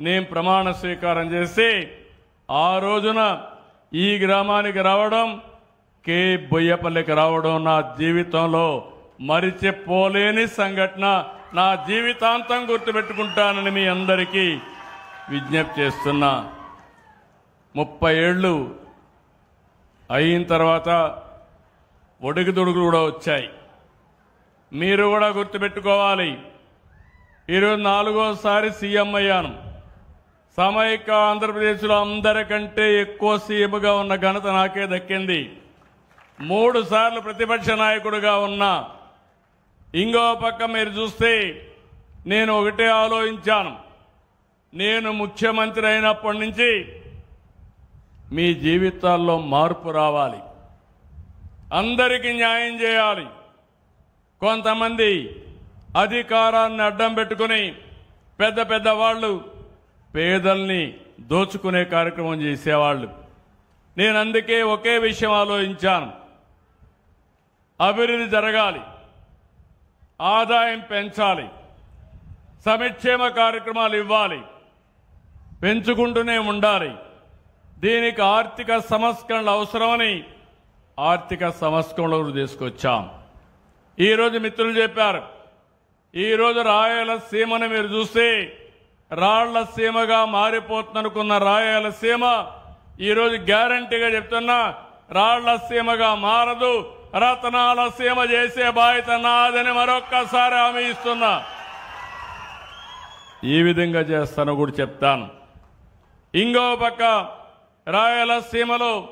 నేను ప్రమాణ స్వీకారం చేసి ఆ రోజున ఈ గ్రామానికి రావడం కే. బొయ్యపల్లికి రావడం నా జీవితంలో మరిచిపోలేని సంఘటన. నా జీవితాంతం గుర్తుపెట్టుకుంటానని మీ అందరికీ విజ్ఞప్తి చేస్తున్నా. ముప్పై ఏళ్ళు అయిన తర్వాత ఒడుగుదొడుగులు కూడా వచ్చాయి. మీరు కూడా గుర్తుపెట్టుకోవాలి. ఈరోజు నాలుగోసారి సీఎం అయ్యాను. సమైక్య ఆంధ్రప్రదేశ్లో అందరికంటే ఎక్కువ సీఎంగా ఉన్న ఘనత నాకే దక్కింది. మూడు సార్లు ప్రతిపక్ష నాయకుడిగా ఉన్నా ఇంకో పక్క మీరు చూస్తే నేను ఒకటే ఆలోచించాను. నేను ముఖ్యమంత్రి అయినప్పటి నుంచి మీ జీవితాల్లో మార్పు రావాలి. అందరికీ న్యాయం చేయాలి. కొంతమంది అధికారాన్ని అడ్డం పెట్టుకుని పెద్ద పెద్ద వాళ్ళు పేదల్ని దోచుకునే కార్యక్రమం చేసేవాళ్ళు. నేను అందుకే ఒకే విషయం ఆలోచించాను. అభివృద్ధి జరగాలి. ఆదాయం పెంచాలి. సంక్షేమ కార్యక్రమాలు ఇవ్వాలి. పెంచుకుంటూనే ఉండాలి. దీనికి ఆర్థిక సంస్కరణలు అవసరమని ఆర్థిక సంస్కరణలు తీసుకొచ్చాం ఈరోజు మిత్రులు చెప్పారు. ఈరోజు రాయలసీమను మీరు చూస్తే రాళ్ళసీమగా మారిపోతుందనుకున్న రాయలసీమ ఈరోజు గ్యారంటీగా చెప్తున్నా రాళ్ళసీమగా మారదు రతనాల సీమ చేసే బాధ్యత నాదని మరొక్కసారి హామీ ఇస్తున్నా. ఈ విధంగా చేస్తాను కూడా చెప్తాను. ఇంకో పక్క రాయలసీమలో